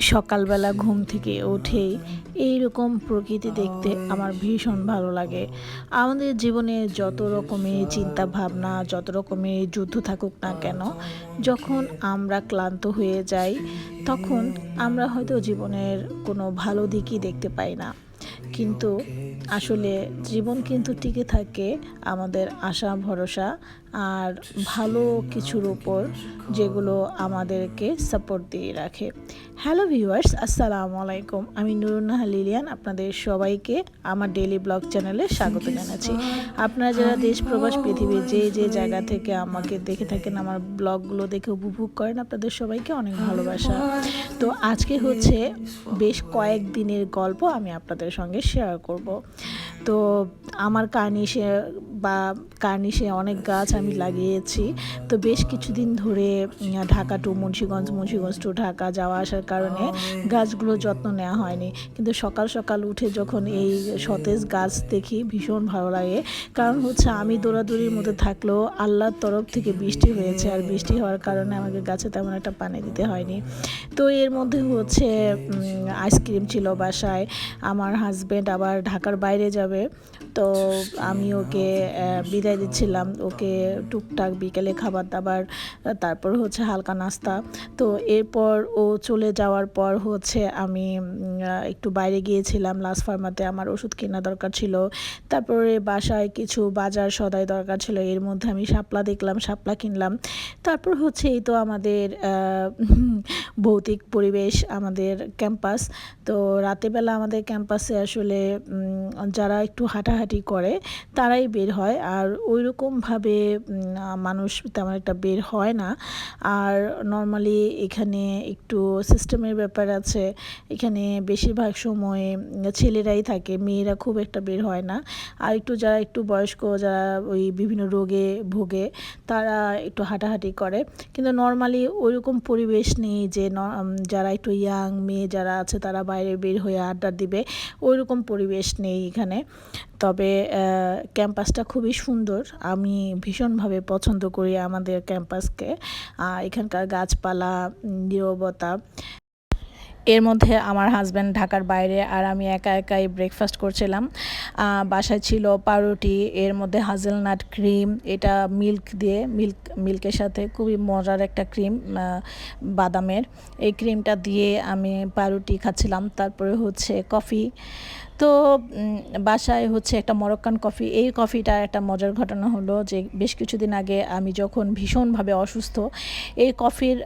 সকালবেলা ঘুম থেকে উঠেই এইরকম প্রকৃতি দেখতে আমার ভীষণ ভালো লাগে। আমাদের জীবনে যত রকমের চিন্তা ভাবনা যত রকমের যুদ্ধ থাকুক না কেন, যখন আমরা ক্লান্ত হয়ে যাই, তখন আমরা হয়তো জীবনের কোনো ভালো দিকই দেখতে পাই না। কিন্তু আসলে জীবন কিন্তু টিকে থাকে আমাদের আশা, ভরসা আর ভালো কিছুর উপর যেগুলো আমাদেরকে সাপোর্ট দিয়ে রাখে। হ্যালো ভিউয়ার্স আসসালামু আলাইকুম। আমি নুরুন্নাহা লিলিয়ান আপনাদের সবাইকে আমার ডেলি ব্লগ চ্যানেলে স্বাগত জানাচ্ছি। আপনারা যারা দেশ প্রবাস পৃথিবীর যে যে জায়গা থেকে আমাকে দেখে থাকেন আমার ব্লগগুলো দেখে উপভোগ করেন আপনাদের সবাইকে অনেক ভালোবাসা। তো আজকে হচ্ছে বেশ কয়েক দিনের গল্প আমি আপনাদের সঙ্গে শেয়ার করব। তো আমার কার্নিশে বা কার্নিশে অনেক গাছ আমি লাগিয়েছি। তো বেশ কিছুদিন ধরে ঢাকা টু মুন্সিগঞ্জ মুন্সিগঞ্জ টু ঢাকা যাওয়া আসার কারণে গাছগুলো যত্ন নেওয়া হয়নি। কিন্তু সকাল সকাল উঠে যখন এই সতেজ গাছ দেখি, ভীষণ ভালো লাগে। কারণ হচ্ছে আমি দৌড়াদৌড়ির মধ্যে থাকলেও আল্লাহর তরফ থেকে বৃষ্টি হয়েছে আর বৃষ্টি হওয়ার কারণে আমাকে গাছে তেমন একটা পানি দিতে হয়নি। তো এর মধ্যে হচ্ছে আইসক্রিম ছিল বাসায়। আমার হাজব্যান্ড আবার ঢাকার বাইরে যাবে। তো আমি ওকে বিদায় দিচ্ছিলাম। ওকে টুকটাক বিকেলে খাবার দাবার, তারপর হচ্ছে হালকা নাস্তা। তো এরপর ও চলে যাওয়ার পর হচ্ছে আমি একটু বাইরে গিয়েছিলাম। লাস্ট ফার্মাতে আমার ওষুধ কেনা দরকার ছিল। তারপরে বাসায় কিছু বাজার সদাই দরকার ছিল। এর মধ্যে আমি শাপলা দেখলাম, শাপলা কিনলাম। তারপর হচ্ছে এই তো আমাদের ভৌতিক পরিবেশ, আমাদের ক্যাম্পাস। তো রাতেবেলা আমাদের ক্যাম্পাসে আসলে যারা একটু হাঁটাহাঁটি করে, তারাই বের হয়। আর ওই রকমভাবে মানুষ তেমন একটা বের হয় না। আর নর্মালি এখানে একটু সিস্টেমের ব্যাপার আছে। এখানে বেশিরভাগ সময় ছেলেরাই থাকে, মেয়েরা খুব একটা বের হয় না। আর একটু যারা একটু বয়স্ক, যারা ওই বিভিন্ন রোগে ভোগে, তারা একটু হাঁটাহাঁটি করে। কিন্তু নর্মালি ওইরকম পরিবেশ নেই যে যারা একটু ইয়াং মেয়ে যারা আছে, তারা বাইরে বের হয়ে আড্ডা দিবে। ওইরকম পরিবেশ নেই এখানে। তবে ক্যাম্পাসটা খুবই সুন্দর। আমি ভীষণভাবে পছন্দ করি আমাদের ক্যাম্পাসকে। এখানকার গাছপালা নিরবতা। এর মধ্যে আমার হাজব্যান্ড ঢাকার বাইরে আর আমি একা একাই ব্রেকফাস্ট করছিলাম। বাসায় ছিল পাউরুটি, এর মধ্যে হাজেলনাট ক্রিম এটা মিল্ক দিয়ে মিল্ক মিল্কের সাথে খুবই মজার একটা ক্রিম বাদামের। এই ক্রিমটা দিয়ে আমি পাউরুটি খাচ্ছিলাম। তারপরে হচ্ছে কফি তো বাসায় হচ্ছে একটা মরক্কান কফি। এই কফিটা একটা মজার ঘটনা হলো যে, বেশ কিছুদিন আগে আমি যখন ভীষণভাবে অসুস্থ, এই কফির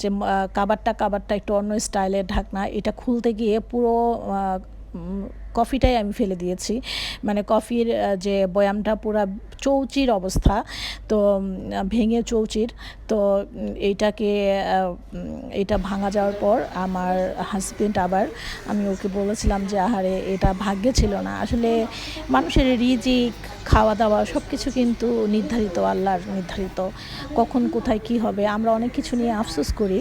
যে কাবারটা কাবারটা একটু অন্য স্টাইলের ঢাকনা, এটা খুলতে গিয়ে পুরো কফিটাই আমি ফেলে দিয়েছি। মানে কফির যে বয়ামটা পুরা চৌচির অবস্থা, তো ভেঙে চৌচির, তো এইটাকে এটা ভাঙা যাওয়ার পর আমার হাজবেন্ড আবার, আমি ওকে বলেছিলাম যে, আহারে, এটা ভাগ্যে ছিল না। আসলে মানুষের রিজিক খাওয়া দাওয়া সব কিছু কিন্তু নির্ধারিত, আল্লাহর নির্ধারিত, কখন কোথায় কি হবে, আমরা অনেক কিছু নিয়ে আফসোস করি।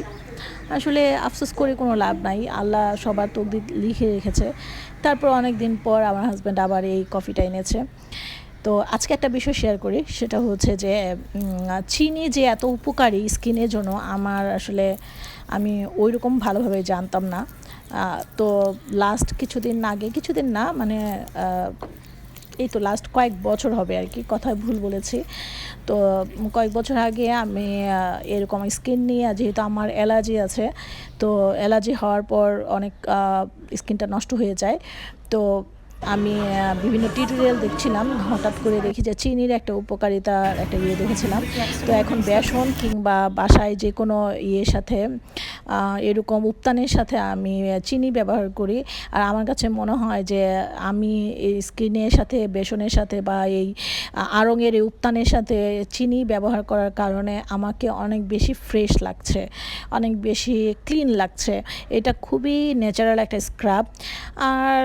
আসলে আফসোস করে কোনো লাভ নাই। আল্লাহ সবার তকদির লিখে রেখেছে। তারপর অনেক দিন পর আমার হাজব্যান্ড আবার এই কফিটা এনেছে। তো আজকে একটা বিষয় শেয়ার করি, সেটা হচ্ছে যে চিনি যে এত উপকারী স্কিনের জন্য আমার আসলে আমি ওই রকম ভালোভাবে জানতাম না। তো লাস্ট কিছুদিন আগে, কিছুদিন না মানে এই তো লাস্ট কয়েক বছর হবে আর কি, কথায় ভুল বলেছি। তো কয়েক বছর আগে আমি এরকম স্কিন নিয়ে, যেহেতু আমার অ্যালার্জি আছে, তো অ্যালার্জি হওয়ার পর অনেক স্কিনটা নষ্ট হয়ে যায়। তো আমি বিভিন্ন টিউটোরিয়াল দেখছিলাম, হঠাৎ করে দেখি যে চিনির একটা উপকারিতার একটা ইয়ে দেখেছিলাম। তো এখন বেসন কিংবা বাসায় যে কোনো ইয়ের সাথে এরকম উত্তানের সাথে আমি চিনি ব্যবহার করি। আর আমার কাছে মনে হয় যে, আমি এই স্কিনের সাথে, বেসনের সাথে বা এই আড়ঙের এই উত্তানের সাথে চিনি ব্যবহার করার কারণে আমাকে অনেক বেশি ফ্রেশ লাগছে, অনেক বেশি ক্লিন লাগছে। এটা খুবই ন্যাচারাল একটা স্ক্রাব। আর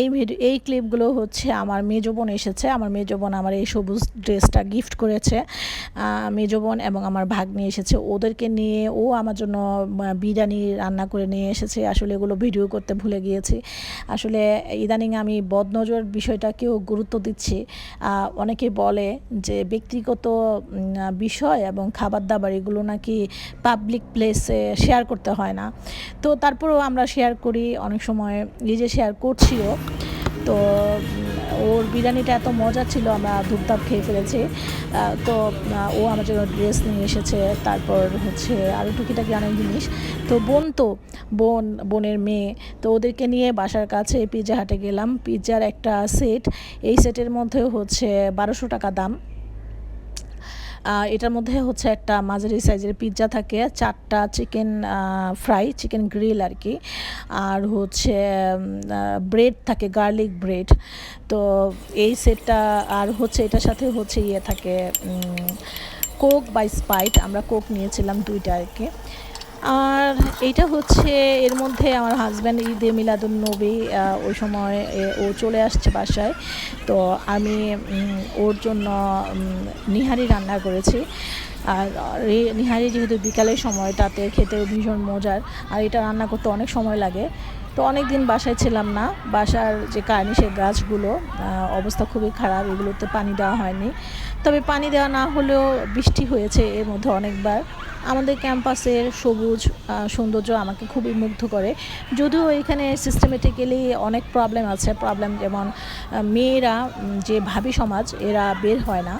এই ভিডিও এই ক্লিপগুলো হচ্ছে আমার মেজো বোন এসেছে। আমার মেজো বোন আমার এই সবুজ ড্রেসটা গিফট করেছে। মেজো বোন এবং আমার ভাগ্নি এসেছে। ওদেরকে নিয়ে ও আমার জন্য বিরিয়ানি রান্না করে নিয়ে এসেছে। আসলে এগুলো ভিডিও করতে ভুলে গিয়েছি। আসলে ইদানিং আমি বদনজর বিষয়টাকেও গুরুত্ব দিচ্ছি। অনেকে বলে যে ব্যক্তিগত বিষয় এবং খাবার দাবার এগুলো নাকি পাবলিক প্লেসে শেয়ার করতে হয় না। তো তারপরেও আমরা শেয়ার করি। অনেক সময় নিজে শেয়ার করছিও। তো ওর বিরিয়ানিটা এত মজা ছিল, আমরা ধূপধাপ খেয়ে ফেলেছি। তো ও আমার জন্য ড্রেস নিয়ে এসেছে, তারপর হচ্ছে আরও টুকিটাকি অনেক জিনিস। তো বোন তো, বোন, বোনের মেয়ে। তো ওদেরকে নিয়ে বাসার কাছে পিৎজা হাটে গেলাম। পিৎজার একটা সেট, এই সেটের মধ্যে হচ্ছে বারোশো টাকা দাম। এটার মধ্যে হচ্ছে একটা মাঝারি সাইজের পিৎজা থাকে, চারটা চিকেন ফ্রাই, চিকেন গ্রিল আর কি। আর হচ্ছে ব্রেড থাকে, গার্লিক ব্রেড। তো এই সেটটা, আর হচ্ছে এটার সাথে হচ্ছে ইয়ে থাকে কোক বা স্পাইট। আমরা কোক নিয়েছিলাম দুইটা আর কি। আর এইটা হচ্ছে এর মধ্যে আমার হাজব্যান্ড ঈদে মিলাদুল নবী ওই সময় ও চলে আসছে বাসায়। তো আমি ওর জন্য নিহারি রান্না করেছি। আর নিহারি যেহেতু বিকালের সময়, তাতে খেতে ভীষণ মজার। আর এটা রান্না করতে অনেক সময় লাগে। তো অনেক দিন বাসায় ছিলাম না। বাসার যে কারণে কার্নিশের গাছগুলো অবস্থা খুবই খারাপ, এগুলোতে পানি দেওয়া হয়নি। তবে পানি দেওয়া না হলেও বৃষ্টি হয়েছে এর মধ্যে অনেকবার। আমাদের ক্যাম্পাসের সবুজ সৌন্দর্য আমাকে খুবই মুগ্ধ করে। যদিও এখানে সিস্টেমেটিক্যালি অনেক প্রবলেম আছে। প্রবলেম যেমন মেয়েরা যে ভাবি সমাজ, এরা বের হয় না।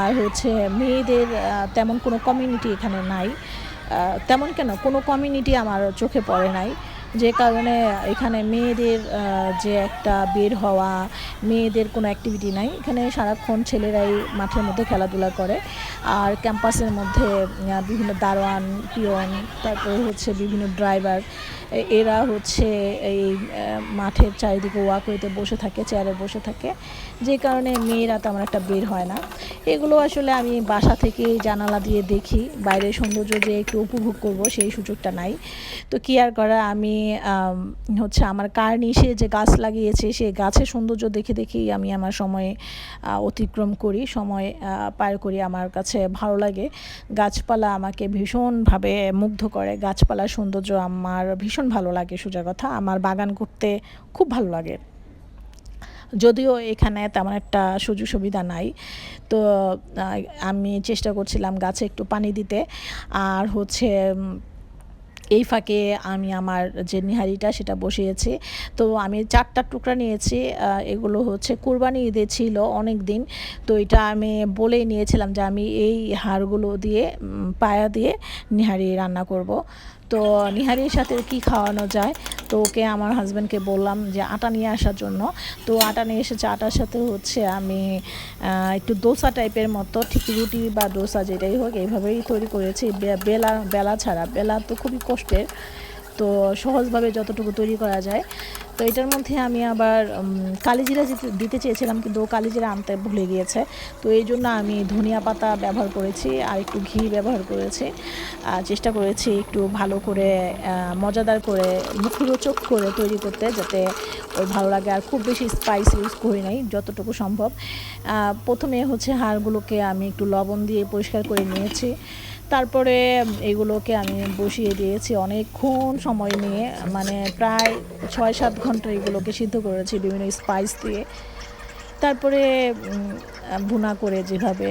আর হচ্ছে মেয়েদের তেমন কোনো কমিউনিটি এখানে নাই। তেমন কেন? কোনো কমিউনিটি আমার চোখে পড়ে নাই। যে কারণে এখানে মেয়েদের যে একটা বের হওয়া মেয়েদের কোনো অ্যাক্টিভিটি নাই। এখানে সারাক্ষণ ছেলেরাই মাঠের মধ্যে খেলাধুলা করে। আর ক্যাম্পাসের মধ্যে বিভিন্ন দারোয়ান পিয়ন তারপরে হচ্ছে বিভিন্ন ড্রাইভার এরা হচ্ছে এই মাঠের চারিদিকে ওয়াক ওয়াকওয়েতে বসে থাকে চেয়ারে বসে থাকে। যে কারণে মেয়েরা তেমন একটা বের হয় না। এগুলো আসলে আমি বাসা থেকে জানালা দিয়ে দেখি। বাইরের সৌন্দর্য যে একটু উপভোগ করব সেই সুযোগটা নাই। তো কি আর করা? আম, হচ্ছে আমার কার নিশে যে গাছ লাগিয়েছে, সেই গাছের সৌন্দর্য দেখে দেখেই আমি আমার সময় অতিক্রম করি, সময় পার করি। আমার কাছে ভালো লাগে। গাছপালা আমাকে ভীষণভাবে মুগ্ধ করে। গাছপালার সৌন্দর্য আমার ভীষণ ভালো লাগে, সোজা কথা। আমার বাগান করতে খুব ভালো লাগে। যদিও এখানে তেমন একটা সুযোগ সুবিধা নাই। তো আমি চেষ্টা করছিলাম গাছে একটু পানি দিতে। আর হচ্ছে এই ফাঁকে আমি আমার যে নিহারিটা সেটা বসিয়েছি। তো আমি চারটা টুকরা নিয়েছি এগুলো হচ্ছে কোরবানি ঈদে ছিল অনেক দিন তো এটা আমি বলে নিয়েছিলাম যে আমি এই হাড়গুলো দিয়ে পায়া দিয়ে নিহারি রান্না করব। তো নিহারির সাথে কি খাওয়ানো যায়? তো ওকে আমার হাজব্যান্ডকে বললাম যে আটা নিয়ে আসার জন্য। তো আটা নিয়ে এসেছে, আটার সাথে হচ্ছে আমি একটু দোসা টাইপের মতো, ঠিক রুটি বা দোসা যেটাই হোক, এইভাবেই তৈরি করেছি। বেলা বেলা ছাড়া, বেলা তো খুবই কষ্টের। তো সহজভাবে যতটুকু তৈরি করা যায়। তো এটার মধ্যে আমি আবার কালিজিরা দিতে- চেয়েছিলাম কিন্তু ও কালিজিরা আনতে ভুলে গিয়েছে। তো এই জন্য আমি ধনিয়া পাতা ব্যবহার করেছি, আর একটু ঘি ব্যবহার করেছি। চেষ্টা করেছি একটু ভালো করে মজাদার করে, মুখরোচক করে তৈরি করতে যাতে ওর ভালো লাগে। আর খুব বেশি স্পাইস ইউজ করি নাই, যতটুকু সম্ভব। প্রথমে হচ্ছে হাড়গুলোকে আমি একটু লবণ দিয়ে পরিষ্কার করে নিয়েছি। তারপরে এগুলোকে আমি বসিয়ে দিয়েছি অনেকক্ষণ সময় নিয়ে মানে প্রায় ছয় সাত ঘণ্টা এগুলোকে সিদ্ধ করেছি বিভিন্ন স্পাইস দিয়ে। তারপরে ভুনা করে যেভাবে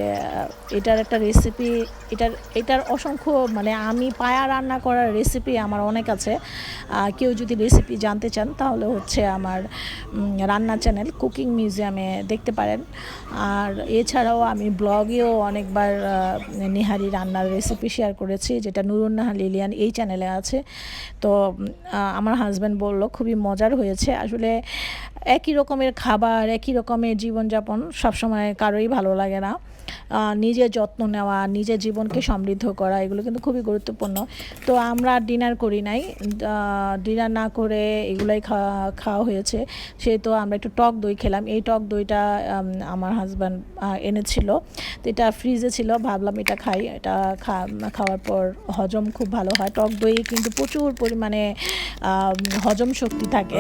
এটার একটা রেসিপি এটার এটার অসংখ্য মানে আমি পায়া রান্না করার রেসিপি আমার অনেক আছে। কেউ যদি রেসিপি জানতে চান, তাহলে হচ্ছে আমার রান্না চ্যানেল কুকিং মিউজিয়ামে দেখতে পারেন। আর এছাড়াও আমি ব্লগেও অনেকবার নেহারি রান্নার রেসিপি শেয়ার করেছি, যেটা নুরুন্নাহা লিলিয়ান এই চ্যানেলে আছে। তো আমার হাজব্যান্ড বলল, খুবই মজার হয়েছে। আসলে একই রকমের খাবার, একই রকমের জীবনযাপন সবসময় কারোই ভালো লাগে না। নিজের যত্ন নেওয়া, নিজের জীবনকে সমৃদ্ধ করা, এগুলো কিন্তু খুবই গুরুত্বপূর্ণ। তো আমরা ডিনার করি নাই। ডিনার না করে এগুলাই খাওয়া খাওয়া হয়েছে। সেহেতু আমরা একটু টক দই খেলাম। এই টক দইটা আমার হাজব্যান্ড এনেছিল। তো এটা ফ্রিজে ছিল। ভাবলাম এটা খাই। এটা খাওয়ার পর হজম খুব ভালো হয়। টক দই কিন্তু প্রচুর পরিমাণে হজম শক্তি থাকে।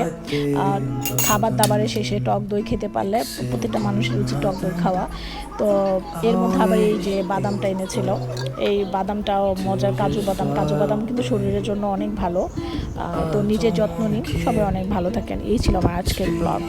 খাবার দাবারের শেষে টক দই খেতে পারলে প্রত্যেকটা মানুষের উচিত টক দই খাওয়া। তো এর মধ্যে আবার এই যে বাদামটা এনেছিল। এই বাদামটাও মজার কাজু বাদাম। কাজু বাদাম কিন্তু শরীরের জন্য অনেক ভালো। তো নিজের যত্ন নিন সবাই অনেক ভালো থাকেন। এই ছিল আমার আজকের ব্লগ